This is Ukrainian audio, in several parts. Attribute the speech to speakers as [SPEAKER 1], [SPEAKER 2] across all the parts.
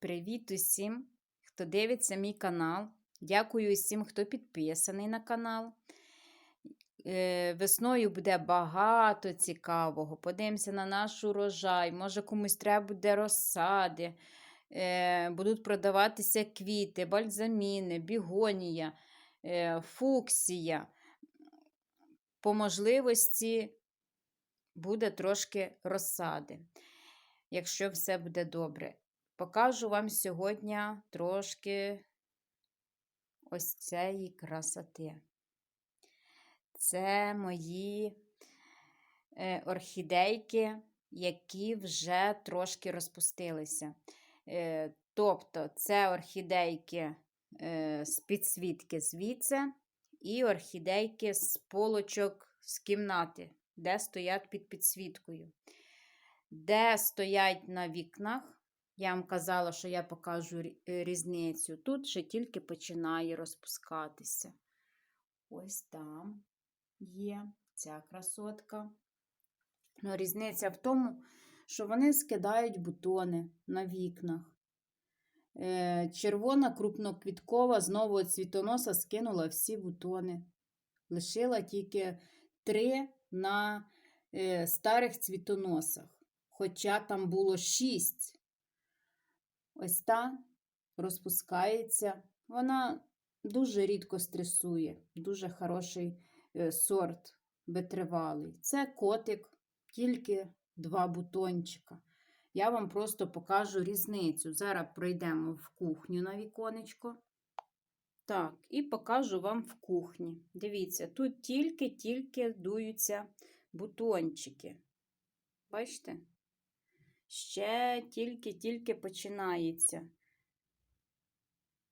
[SPEAKER 1] Привіт усім, хто дивиться мій канал. Дякую усім, хто підписаний на канал. Е, Весною буде багато цікавого. Подивимося на наш урожай. Може, комусь треба буде розсади. Е, Будуть продаватися квіти, бальзаміни, бігонія, е, фуксія. По можливості буде трошки розсади, якщо все буде добре. Покажу вам сьогодні трошки ось цієї красоти. Це мої е, орхідейки, які вже трошки розпустилися. Е, тобто, це орхідейки е, з підсвітки звідси і орхідейки з полочок з кімнати, де стоять під підсвіткою. Де стоять на вікнах, я вам казала, що я покажу е, різницю. Тут ще тільки починає розпускатися. Ось там є ця красотка. Ну, різниця в тому, що вони скидають бутони на вікнах. Е, Червона крупноквіткова знову цвітоноса скинула всі бутони. Лишила тільки три на е, старих цвітоносах. Хоча там було шість. Ось та розпускається. Вона дуже рідко стресує, дуже хороший е, сорт витривалий. Це котик, тільки два бутончика. Я вам просто покажу різницю. Зараз пройдемо в кухню на віконечко. Так, і покажу вам в кухні. Дивіться, тут тільки-тільки дуються бутончики. Бачите? Ще тільки-тільки починається.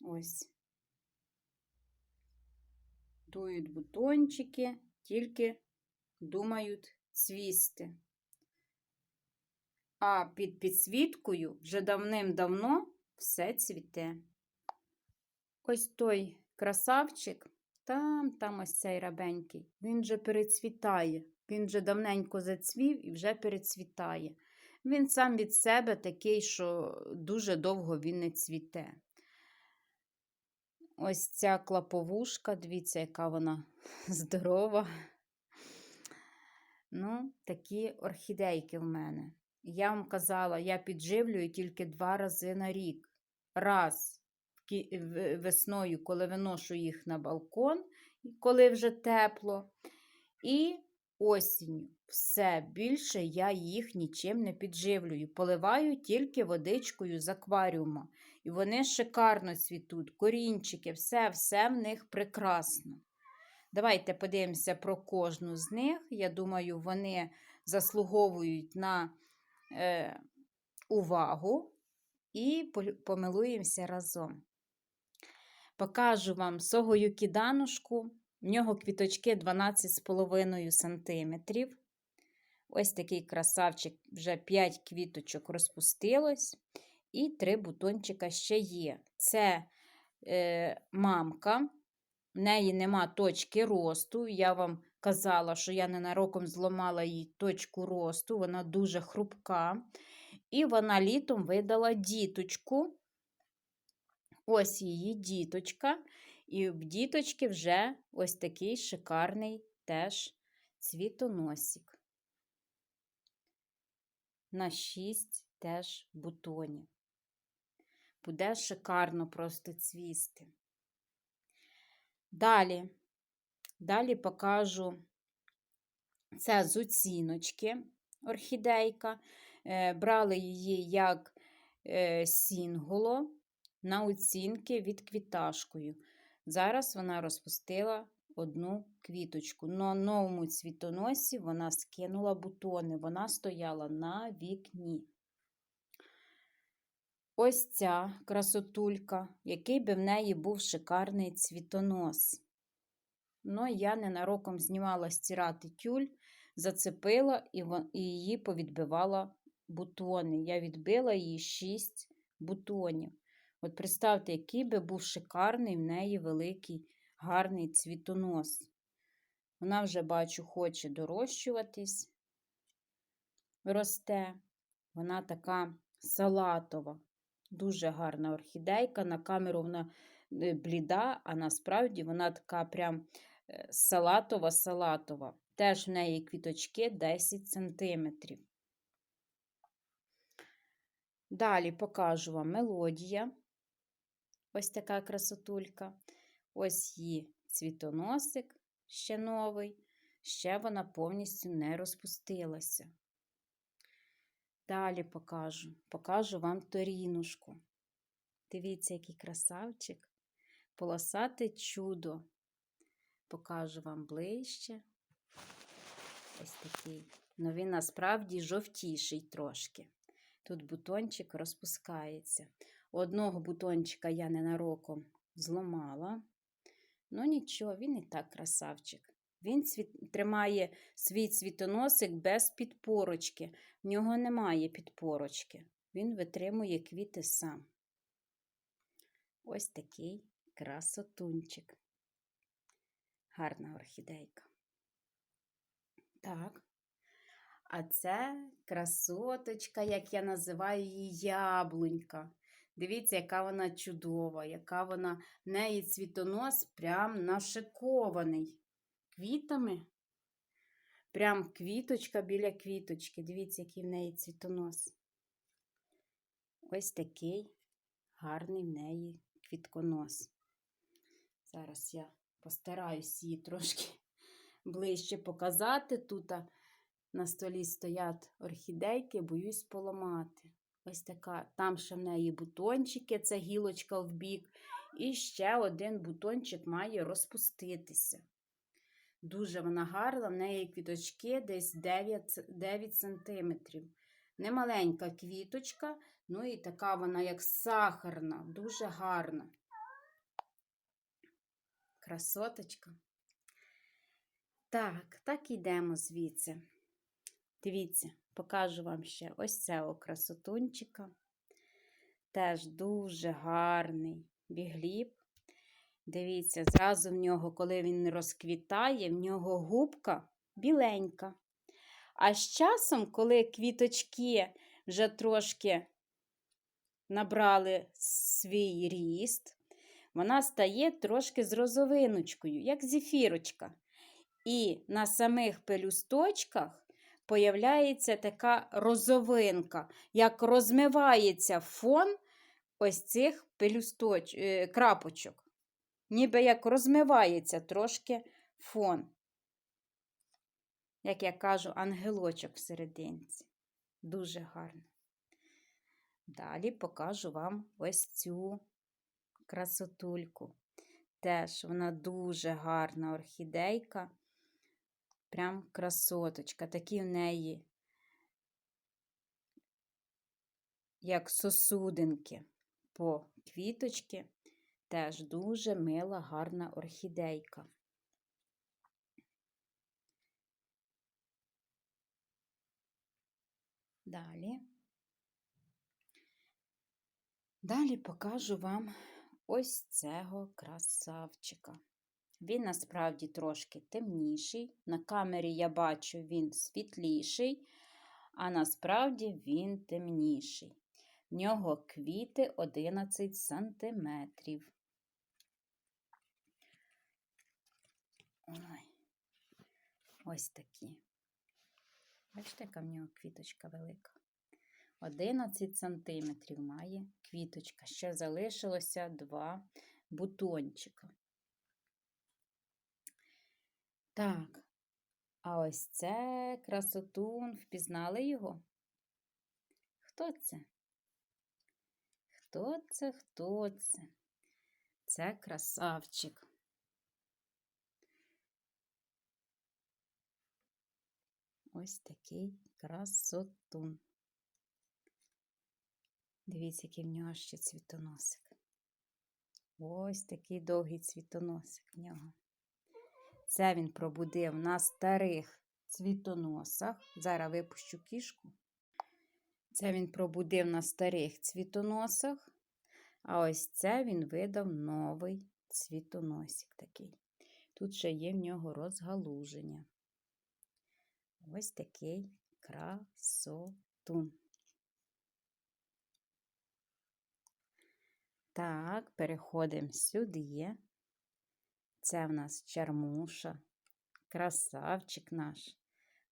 [SPEAKER 1] Ось. Дують бутончики, тільки думають цвісти. А під підсвіткою вже давним-давно все цвіте. Ось той красавчик, там, там ось цей рабенький, він вже перецвітає. Він вже давненько зацвів і вже перецвітає. Він сам від себе такий, що дуже довго він не цвіте. Ось ця клаповушка, дивіться, яка вона здорова. Ну, такі орхідейки в мене. Я вам казала, я підживлюю тільки два рази на рік. Раз весною, коли виношу їх на балкон, коли вже тепло. І осінню. Все більше я їх нічим не підживлюю. Поливаю тільки водичкою з акваріума. І вони шикарно цвітуть, корінчики, все, все в них прекрасно. Давайте подивимося про кожну з них. Я думаю, вони заслуговують на е, увагу і помилуємося разом. Покажу вам согою кіданушку. В нього квіточки 12,5 см. Ось такий красавчик, вже 5 квіточок розпустилось, і 3 бутончика ще є. Це е, мамка, в неї нема точки росту. Я вам казала, що я ненароком зламала їй точку росту, вона дуже хрупка. І вона літом видала діточку. Ось її діточка. І в діточки вже ось такий шикарний теж цвітоносик. На 6 теж бутонів. Буде шикарно просто цвісти. Далі, далі покажу це з оціночки орхідейка. Е, Брали її як е, сінголо на оцінки від квіташкою. Зараз вона розпустила одну квіточку. На новому цвітоносі вона скинула бутони, вона стояла на вікні. Ось ця красотулька, який би в неї був шикарний цвітонос. Ну, я ненароком знімала стирати тюль, зацепила і її повідбивала бутони. Я відбила її 6 бутонів. От представте, який би був шикарний в неї великий, гарний цвітонос. Вона вже, бачу, хоче дорощуватись, росте. Вона така салатова. Дуже гарна орхідейка. На камеру вона е, бліда, а насправді вона така прям е, салатова-салатова. Теж в неї квіточки 10 см. Далі покажу вам мелодія. Ось така красотулька. Ось її цвітоносик ще новий, ще вона повністю не розпустилася. Далі покажу, покажу вам торінушку. Дивіться, який красавчик, полосате чудо. Покажу вам ближче. Ось такий. Ну він насправді жовтіший трошки. Тут бутончик розпускається. Одного бутончика я ненароком зламала. Ну нічого, він і так красавчик. Він цвіт... тримає свій цвітоносик без підпорочки. В нього немає підпорочки. Він витримує квіти сам. Ось такий красотунчик. Гарна орхідейка. Так. А це красоточка, як я називаю її яблунька. Дивіться, яка вона чудова, яка вона в неї цвітонос прям нашикований. Квітами. Прям квіточка біля квіточки. Дивіться, який в неї цвітонос. Ось такий гарний в неї квітконос. Зараз я постараюсь її трошки ближче показати. Тут на столі стоять орхідейки, боюсь поламати. Ось така, там ще в неї бутончики, це гілочка в бік. І ще один бутончик має розпуститися. Дуже вона гарна, в неї квіточки десь 9 9 см. Немаленька квіточка, ну і така вона, як сахарна, дуже гарна. Красоточка. Так, так йдемо звідси. Дивіться, покажу вам ще ось цього красотунчика. Теж дуже гарний бігліб. Дивіться, зразу в нього, коли він розквітає, в нього губка біленька. А з часом, коли квіточки вже трошки набрали свій ріст, вона стає трошки з розовиночкою, як зефірочка. І на самих пелюсточках появляється така розовинка, як розмивається фон ось цих пелюсточ... Е, крапочок. Ніби як розмивається трошки фон. Як я кажу, ангелочок всерединці. Дуже гарно. Далі покажу вам ось цю красотульку. Теж вона дуже гарна орхідейка. Прям красоточка. Такі в неї, як сосудинки по квіточки. Теж дуже мила, гарна орхідейка. Далі. Далі покажу вам ось цього красавчика. Він насправді трошки темніший. На камері я бачу, він світліший, а насправді він темніший. В нього квіти 11 сантиметрів. Ой, ось такі. Бачите, яка в нього квіточка велика. 11 сантиметрів має квіточка. Ще залишилося два бутончика. Так, а ось це красотун. Впізнали його? Хто це? Хто це? Хто це? Це красавчик. Ось такий красотун. Дивіться, який в нього ще цвітоносик. Ось такий довгий цвітоносик в нього. Це він пробудив на старих цвітоносах. Зараз випущу кішку. Це він пробудив на старих цвітоносах. А ось це він видав новий цвітоносик такий. Тут ще є в нього розгалуження. Ось такий красотун. Так, переходимо сюди. Це в нас чармуша, красавчик наш.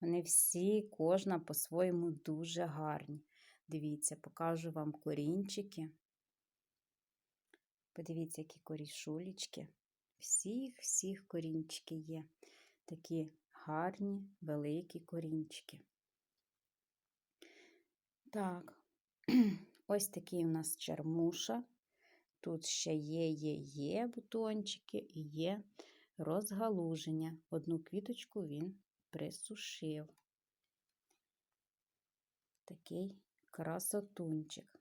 [SPEAKER 1] Вони всі, кожна по-своєму дуже гарні. Дивіться, покажу вам корінчики. Подивіться, які корішулечки. Всіх-всіх корінчики є. Такі гарні, великі корінчики. Так, ось такий у нас чармуша. Тут ще є, є, є бутончики і є розгалуження. Одну квіточку він присушив. Такий красотунчик.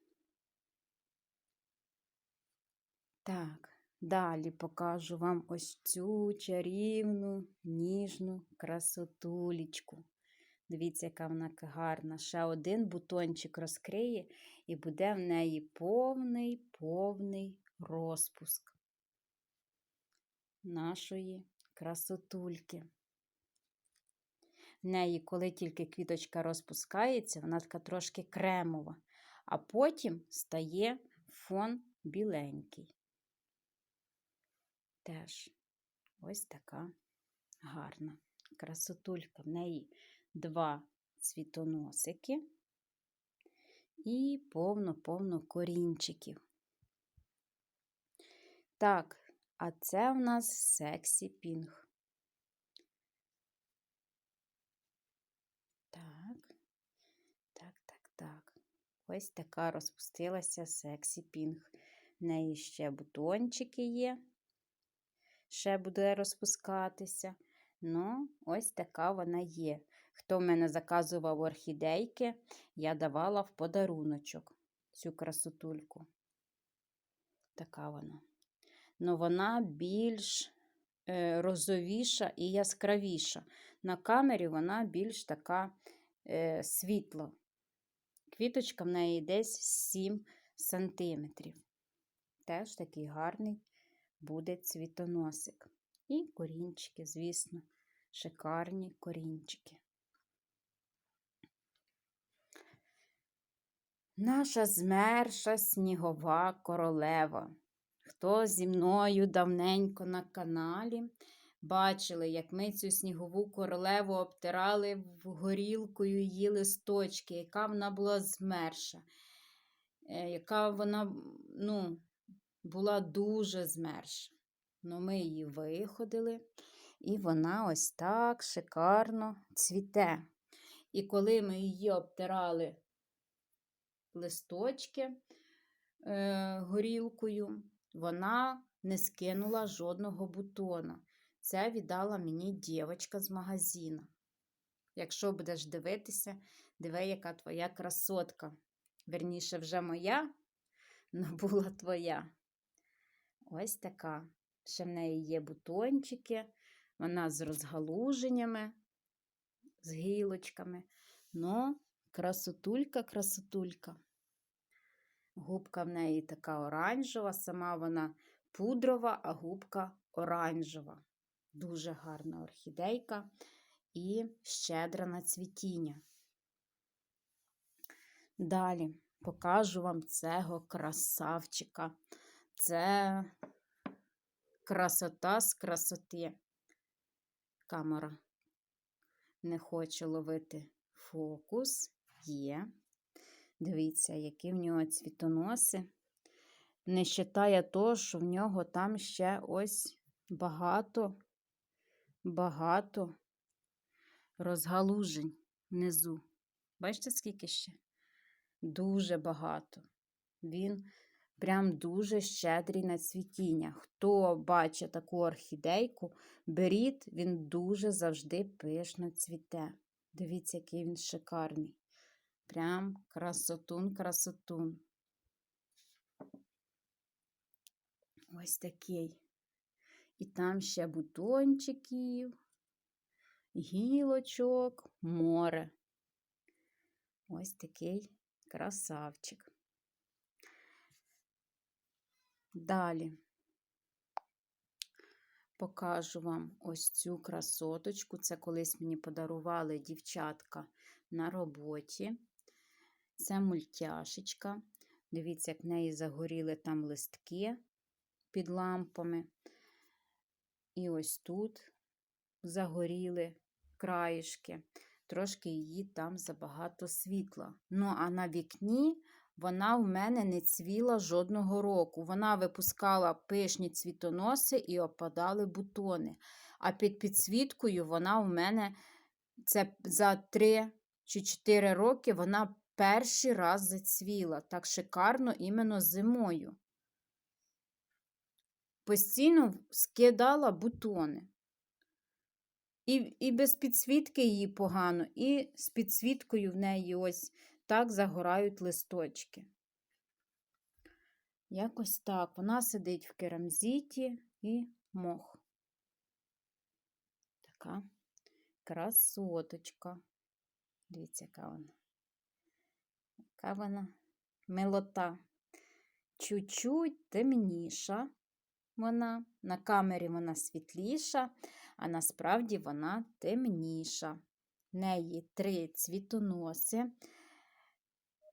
[SPEAKER 1] Так, далі покажу вам ось цю чарівну, ніжну красотулечку. Дивіться, яка вона гарна. Ще один бутончик розкриє, і буде в неї повний, повний розпуск нашої красотульки. В неї, коли тільки квіточка розпускається, вона така трошки кремова, а потім стає фон біленький. Теж ось така гарна красотулька. В неї два цвітоносики і повно-повно корінчиків. Так, а це в нас сексі пінг. Так, так, так, так. Ось така розпустилася сексі пінг. В неї ще бутончики є, ще буде розпускатися. Ну, ось така вона є. Хто в мене заказував орхідейки, я давала в подаруночок цю красотульку. Така вона. Ну, вона більш е, розовіша і яскравіша. На камері вона більш така е, світла. Квіточка в неї десь 7 сантиметрів. Теж такий гарний буде цвітоносик. І корінчики, звісно, шикарні корінчики. Наша змерша снігова королева. Хто зі мною давненько на каналі, бачили, як ми цю снігову королеву обтирали горілкою її листочки, яка вона була змерша, е, яка вона ну, була дуже змерша. Ну, ми її виходили, і вона ось так шикарно цвіте. І коли ми її обтирали листочки е, горілкою, вона не скинула жодного бутона. Це віддала мені дівчинка з магазину. Якщо будеш дивитися, диви, яка твоя красотка. Верніше, вже моя, але була твоя. Ось така. Ще в неї є бутончики, вона з розгалуженнями, з гілочками. Ну, красотулька, красотулька. Губка в неї така оранжева, сама вона пудрова, а губка оранжева. Дуже гарна орхідейка і щедра на цвітіння. Далі покажу вам цього красавчика. Це красота з красоти. Камера не хоче ловити фокус. Є. Дивіться, які в нього цвітоноси. Не вважає того, що в нього там ще ось багато, багато розгалужень внизу. Бачите, скільки ще? Дуже багато. Він прям дуже щедрий на цвітіння. Хто бачить таку орхідейку, беріть, він дуже завжди пишно цвіте. Дивіться, який він шикарний. Прям красотун-красотун. Ось такий. І там ще бутончиків, гілочок, море. Ось такий красавчик. Далі покажу вам ось цю красоточку. Це колись мені подарували дівчатка на роботі. Це мультяшечка. Дивіться, як в неї загоріли там листки під лампами. І ось тут загоріли краєшки. Трошки її там забагато світла. Ну, а на вікні вона в мене не цвіла жодного року. Вона випускала пишні цвітоноси і опадали бутони. А під підсвіткою вона у мене це за 3 чи 4 роки вона перший раз зацвіла. Так шикарно іменно зимою. Постійно скидала бутони. І, і без підсвітки її погано, і з підсвіткою в неї ось так загорають листочки. Якось так. Вона сидить в керамзиті і мох. Така красоточка. Дивіться, яка вона. Яка вона милота. Чуть-чуть темніша вона. На камері вона світліша, а насправді вона темніша. В неї три цвітоноси.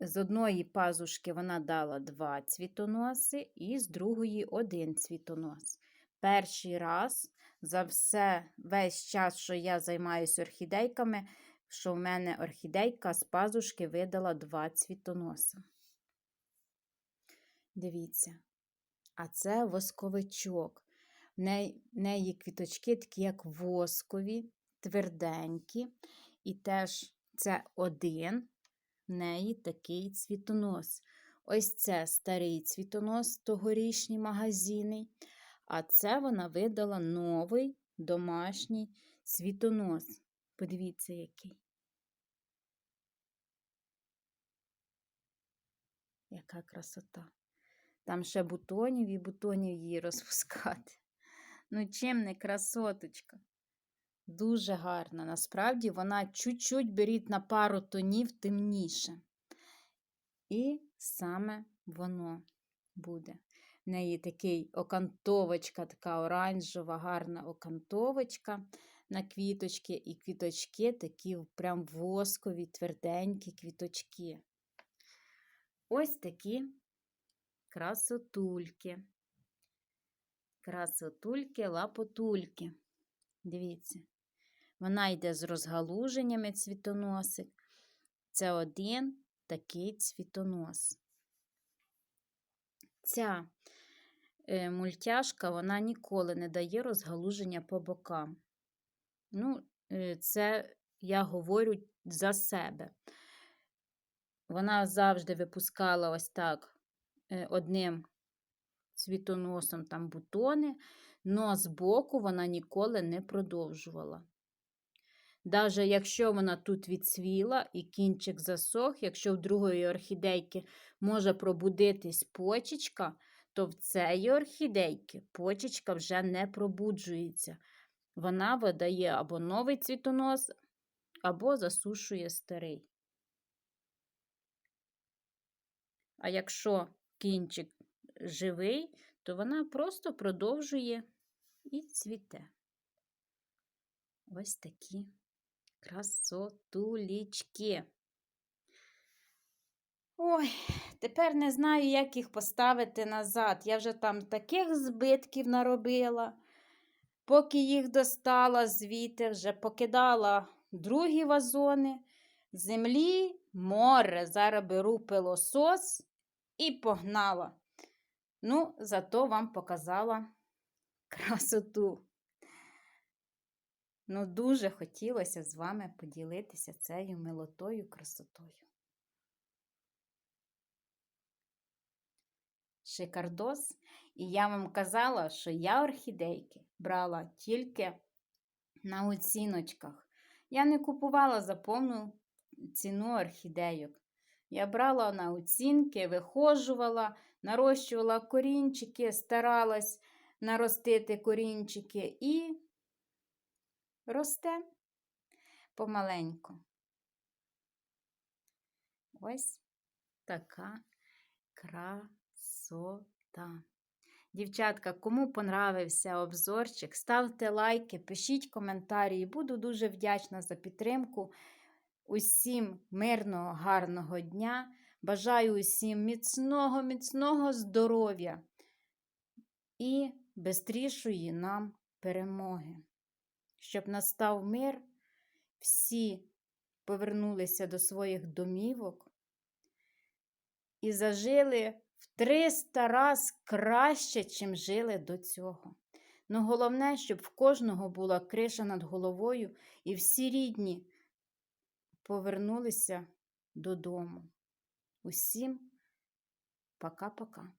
[SPEAKER 1] З одної пазушки вона дала два цвітоноси, і з другої один цвітонос. Перший раз за все, весь час, що я займаюся орхідейками, що в мене орхідейка з пазушки видала два цвітоноси. Дивіться, а це восковичок. В неї, квіточки такі, як воскові, тверденькі. І теж це один в неї такий цвітонос. Ось це старий цвітонос, тогорічний магазинний. А це вона видала новий домашній цвітонос. Подивіться, який. Яка красота. Там ще бутонів і бутонів її розпускати. Ну, чим не красоточка. Дуже гарна. Насправді вона чуть-чуть беріть на пару тонів темніше. І саме воно буде. В неї такий окантовочка, така оранжева, гарна окантовочка на квіточки, і квіточки такі прям воскові, тверденькі квіточки. Ось такі красотульки. Красотульки, лапотульки. Дивіться, вона йде з розгалуженнями цвітоносик. Це один такий цвітонос. Ця е, мультяшка вона ніколи не дає розгалуження по бокам. Ну, е, це я говорю за себе. Вона завжди випускала ось так е, одним цвітоносом там бутони, але збоку вона ніколи не продовжувала. Даже якщо вона тут відцвіла і кінчик засох, якщо в другої орхідейки може пробудитись почечка, то в цієї орхідейки почечка вже не пробуджується. Вона видає або новий цвітонос, або засушує старий. А якщо кінчик живий, то вона просто продовжує і цвіте. Ось такі красотулічки. Ой, тепер не знаю, як їх поставити назад. Я вже там таких збитків наробила. Поки їх достала звідти, вже покидала другі вазони. Землі море. Зараз беру пилосос і погнала. Ну, зато вам показала красоту. Ну, дуже хотілося з вами поділитися цією милотою красотою. Шикардос. І я вам казала, що я орхідейки брала тільки на оціночках. Я не купувала за повну ціну орхідейок. Я брала на оцінки, вихожувала, нарощувала корінчики, старалась наростити корінчики і росте помаленьку. Ось така красота. Дівчатка, кому понравився обзорчик, ставте лайки, пишіть коментарі. Буду дуже вдячна за підтримку. Усім мирного, гарного дня, Бажаю усім міцного, міцного здоров'я і бистрішої нам перемоги. Щоб настав мир, всі повернулися до своїх домівок і зажили в 300 раз краще, чим жили до цього. Ну головне, щоб в кожного була криша над головою, і всі рідні повернулися додому. Усім пока-пока.